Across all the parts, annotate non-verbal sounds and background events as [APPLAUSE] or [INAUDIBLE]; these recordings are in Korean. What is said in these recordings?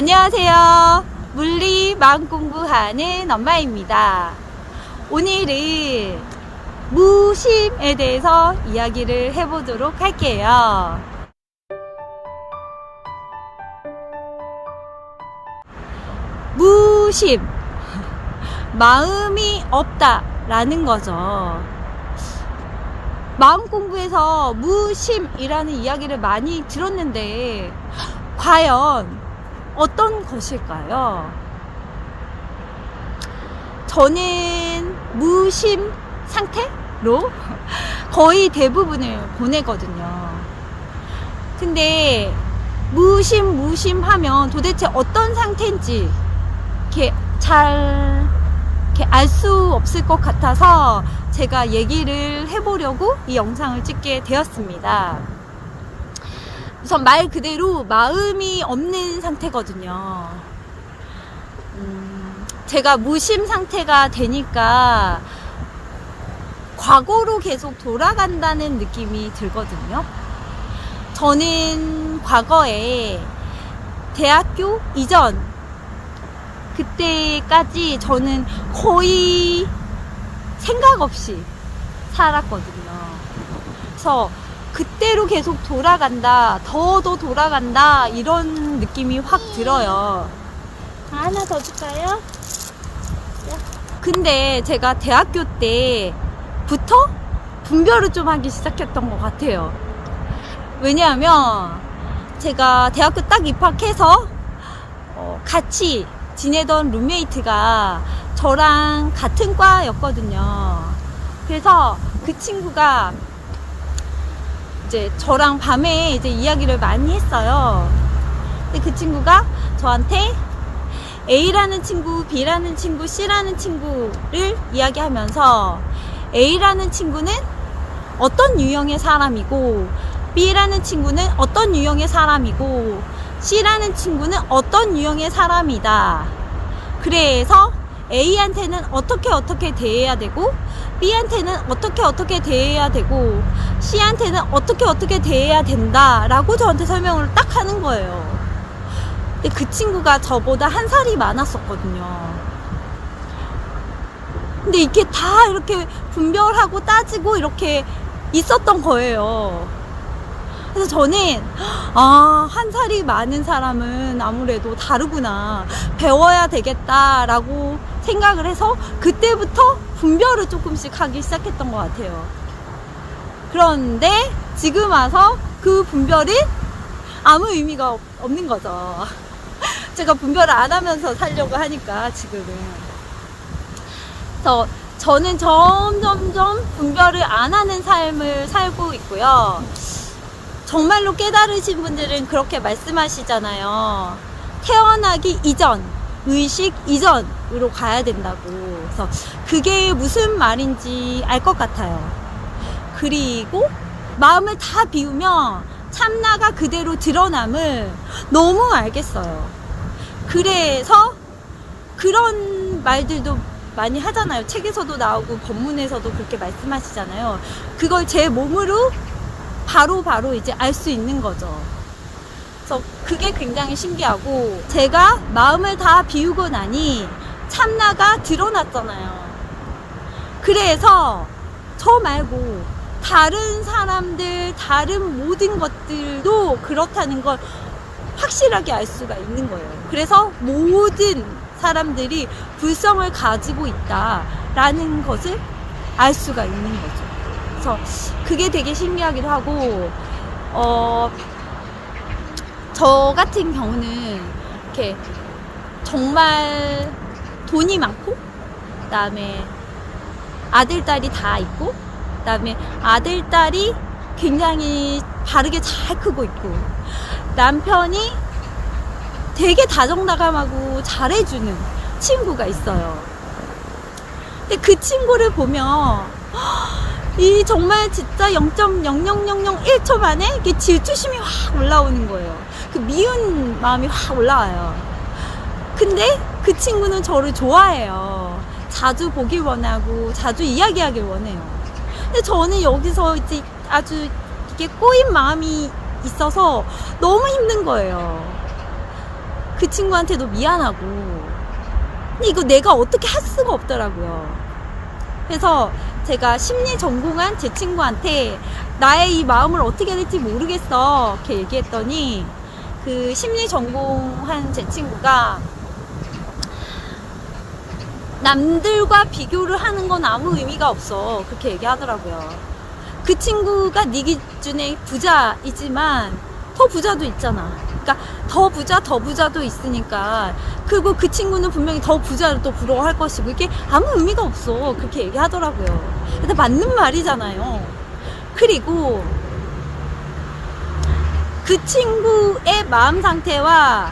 안녕하세요. 물리 마음 공부하는 엄마입니다. 오늘은 무심에 대해서 이야기를 해보도록 할게요. 무심. 마음이 없다라는 거죠. 마음 공부에서 무심이라는 이야기를 많이 들었는데, 과연 어떤 것일까요? 저는 무심 상태로 [LAUGHS] 거의 대부분을 보내거든요. 근데 무심 무심하면 도대체 어떤 상태인지 이렇게 잘 이렇게 알 수 없을 것 같아서 제가 얘기를 해보려고 이 영상을 찍게 되었습니다. 우선 말 그대로 마음이 없는 상태거든요. 음, 제가 무심 상태가 되니까 과거로 계속 돌아간다는 느낌이 들거든요. 저는 과거에 대학교 이전 그때까지 저는 거의 생각 없이 살았거든요. 그래서 그때로 계속 돌아간다, 더 더 돌아간다, 이런 느낌이 확 들어요. 하나 더 줄까요? 근데 제가 대학교 때부터 분별을 좀 하기 시작했던 것 같아요. 왜냐하면 제가 대학교 딱 입학해서 어, 같이 지내던 룸메이트가 저랑 같은 과였거든요. 그래서 그 친구가 이제 저랑 밤에 이제 이야기를 많이 했어요. 근데 그 친구가 저한테 A라는 친구, B라는 친구, C라는 친구를 이야기하면서 A라는 친구는 어떤 유형의 사람이고 B라는 친구는 어떤 유형의 사람이고 C라는 친구는 어떤 유형의 사람이다. 그래서 A한테는 어떻게 어떻게 대해야 되고 B한테는 어떻게 어떻게 대해야 되고 C한테는 어떻게 어떻게 대해야 된다라고 저한테 설명을 딱 하는 거예요. 근데 그 친구가 저보다 한 살이 많았었거든요. 근데 이렇게 다 이렇게 분별하고 따지고 이렇게 있었던 거예요. 그래서 저는 아, 한 살이 많은 사람은 아무래도 다르구나. 배워야 되겠다라고 생각을 해서 그때부터 분별을 조금씩 하기 시작했던 것 같아요. 그런데 지금 와서 그 분별은 아무 의미가 없- 없는 거죠. [LAUGHS] 제가 분별을 안 하면서 살려고 하니까 지금은. 그래서 저는 점점점 분별을 안 하는 삶을 살고 있고요. 정말로 깨달으신 분들은 그렇게 말씀하시잖아요. 태어나기 이전, 의식 이전으로 가야 된다고. 그래서 그게 무슨 말인지 알 것 같아요. 그리고 마음을 다 비우면 참나가 그대로 드러남을 너무 알겠어요. 그래서 그런 말들도 많이 하잖아요. 책에서도 나오고 법문에서도 그렇게 말씀하시잖아요. 그걸 제 몸으로 바로 바로 이제 알 수 있는 거죠. 그래서 그게 굉장히 신기하고 제가 마음을 다 비우고 나니 참나가 드러났잖아요. 그래서 저 말고 다른 사람들, 다른 모든 것들도 그렇다는 걸 확실하게 알 수가 있는 거예요. 그래서 모든 사람들이 불성을 가지고 있다라는 것을 알 수가 있는 거죠. 그래서 그게 되게 신기하기도 하고, 어, 저 같은 경우는 이렇게 정말 돈이 많고, 그 다음에 아들, 딸이 다 있고, 그 다음에 아들, 딸이 굉장히 바르게 잘 크고 있고, 남편이 되게 다정다감하고 잘해주는 친구가 있어요. 근데 그 친구를 보면, 이 정말 진짜 0.0001초 만에 이게 질투심이 확 올라오는 거예요. 그 미운 마음이 확 올라와요. 근데 그 친구는 저를 좋아해요. 자주 보길 원하고 자주 이야기하길 원해요. 근데 저는 여기서 이제 아주 이게 꼬인 마음이 있어서 너무 힘든 거예요. 그 친구한테도 미안하고 근데 이거 내가 어떻게 할 수가 없더라고요. 그래서 제가 심리 전공한 제 친구한테 나의 이 마음을 어떻게 해야 될지 모르겠어 이렇게 얘기했더니 그 심리 전공한 제 친구가 남들과 비교를 하는 건 아무 의미가 없어 그렇게 얘기하더라고요. 그 친구가 네 기준에 부자이지만 더 부자도 있잖아. 그러니까 더 부자 더 부자도 있으니까 그리고 그 친구는 분명히 더 부자를 또 부러워할 것이고 이게 아무 의미가 없어 그렇게 얘기하더라고요. 근데 맞는 말이잖아요. 그리고 그 친구의 마음 상태와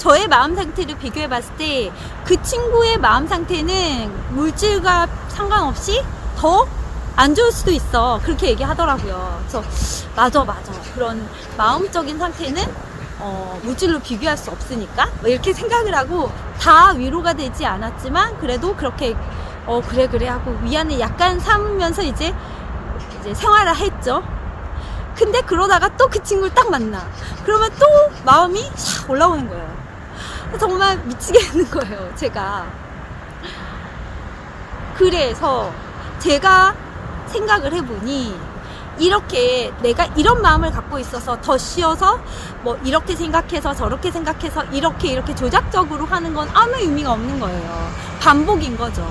저의 마음 상태를 비교해 봤을 때 그 친구의 마음 상태는 물질과 상관없이 더 안 좋을 수도 있어. 그렇게 얘기하더라고요. 그래서 맞아, 맞아. 그런 마음적인 상태는 어, 물질로 비교할 수 없으니까 뭐 이렇게 생각을 하고 다 위로가 되지 않았지만 그래도 그렇게 어 그래 그래 하고 위안을 약간 삼으면서 이제 이제 생활을 했죠. 근데 그러다가 또 그 친구를 딱 만나. 그러면 또 마음이 샥 올라오는 거예요. 정말 미치겠는 거예요, 제가. 그래서 제가 생각을 해보니 이렇게 내가 이런 마음을 갖고 있어서 더 쉬어서 뭐 이렇게 생각해서 저렇게 생각해서 이렇게 이렇게 조작적으로 하는 건 아무 의미가 없는 거예요. 반복인 거죠.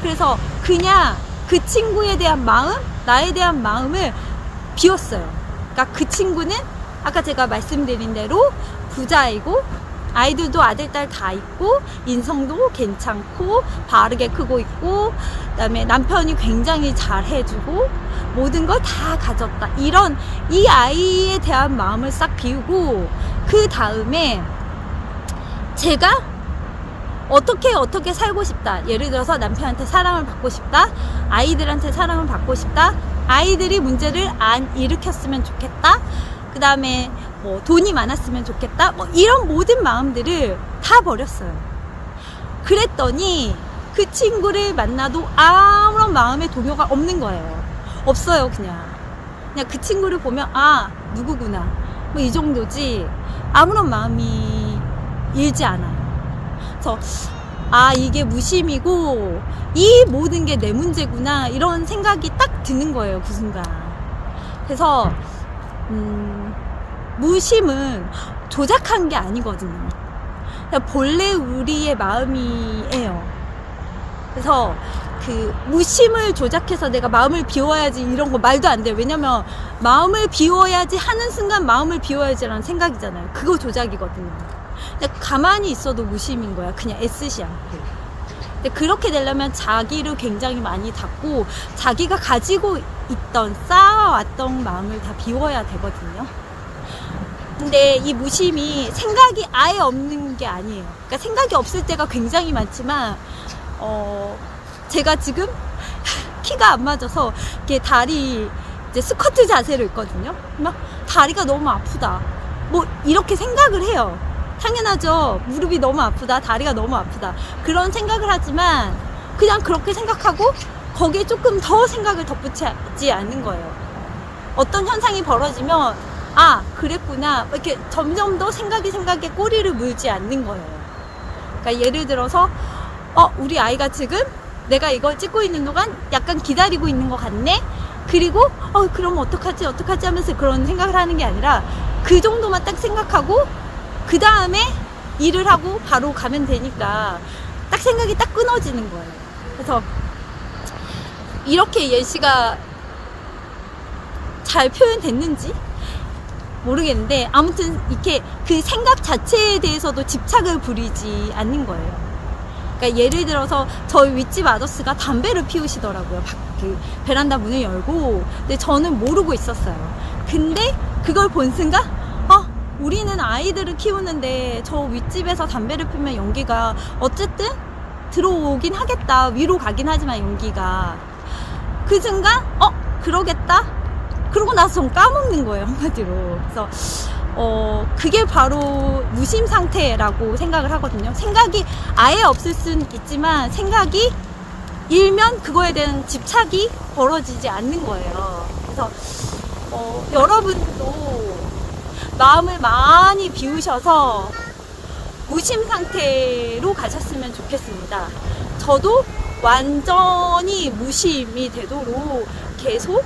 그래서 그냥 그 친구에 대한 마음, 나에 대한 마음을 비웠어요. 그러니까 그 친구는 아까 제가 말씀드린 대로 부자이고 아이들도 아들 딸 다 있고 인성도 괜찮고 바르게 크고 있고 그 다음에 남편이 굉장히 잘 해주고 모든 걸 다 가졌다. 이런 이 아이에 대한 마음을 싹 비우고 그 다음에 제가 어떻게 어떻게 살고 싶다. 예를 들어서 남편한테 사랑을 받고 싶다. 아이들한테 사랑을 받고 싶다. 아이들이 문제를 안 일으켰으면 좋겠다. 그 다음에 뭐 돈이 많았으면 좋겠다 뭐 이런 모든 마음들을 다 버렸어요. 그랬더니 그 친구를 만나도 아무런 마음의 동요가 없는 거예요. 없어요 그냥. 그냥 그 친구를 보면 아 누구구나. 뭐 이 정도지. 아무런 마음이 일지 않아요. 그래서 아 이게 무심이고 이 모든 게 내 문제구나 이런 생각이 딱 드는 거예요 그 순간. 그래서 음, 무심은 조작한 게 아니거든요. 본래 우리의 마음이에요. 그래서 그 무심을 조작해서 내가 마음을 비워야지 이런 거 말도 안 돼요. 왜냐면 마음을 비워야지 하는 순간 마음을 비워야지라는 생각이잖아요. 그거 조작이거든요. 근데 가만히 있어도 무심인 거야. 그냥 애쓰지 않고. 근데 그렇게 되려면 자기를 굉장히 많이 닫고 자기가 가지고 있던 쌓아왔던 마음을 다 비워야 되거든요. 근데 이 무심이 생각이 아예 없는 게 아니에요. 그러니까 생각이 없을 때가 굉장히 많지만 어 제가 지금 [LAUGHS] 키가 안 맞아서 이렇게 다리 이제 스쿼트 자세로 있거든요. 막 다리가 너무 아프다. 뭐 이렇게 생각을 해요. 당연하죠. 무릎이 너무 아프다. 다리가 너무 아프다. 그런 생각을 하지만 그냥 그렇게 생각하고 거기에 조금 더 생각을 덧붙이지 않는 거예요. 어떤 현상이 벌어지면 아 그랬구나 이렇게 점점 더 생각이 생각에 꼬리를 물지 않는 거예요. 그러니까 예를 들어서 어 우리 아이가 지금 내가 이걸 찍고 있는 동안 약간 기다리고 있는 것 같네. 그리고 어 그럼 어떡하지 어떡하지 하면서 그런 생각을 하는 게 아니라 그 정도만 딱 생각하고 그 다음에 일을 하고 바로 가면 되니까 딱 생각이 딱 끊어지는 거예요. 그래서 이렇게 예시가 잘 표현됐는지 모르겠는데 아무튼 이렇게 그 생각 자체에 대해서도 집착을 부리지 않는 거예요. 그러니까 예를 들어서 저희 윗집 아저씨가 담배를 피우시더라고요. 밖, 그 베란다 문을 열고 근데 저는 모르고 있었어요. 근데 그걸 본 순간 아 우리는 아이들을 키우는데 저 윗집에서 담배를 피우면 연기가 어쨌든 들어오긴 하겠다. 위로 가긴 하지만 연기가 그 순간 어 그러겠다. 그러고 나서 전 까먹는 거예요 한마디로. 그래서 어 그게 바로 무심 상태라고 생각을 하거든요. 생각이 아예 없을 순 있지만 생각이 일면 그거에 대한 집착이 벌어지지 않는 거예요. 그래서 어, 여러분도 마음을 많이 비우셔서 무심 상태로 가셨으면 좋겠습니다. 저도 완전히 무심이 되도록 계속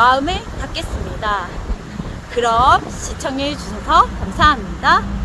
마음에 닫겠습니다. 그럼 시청해 주셔서 감사합니다.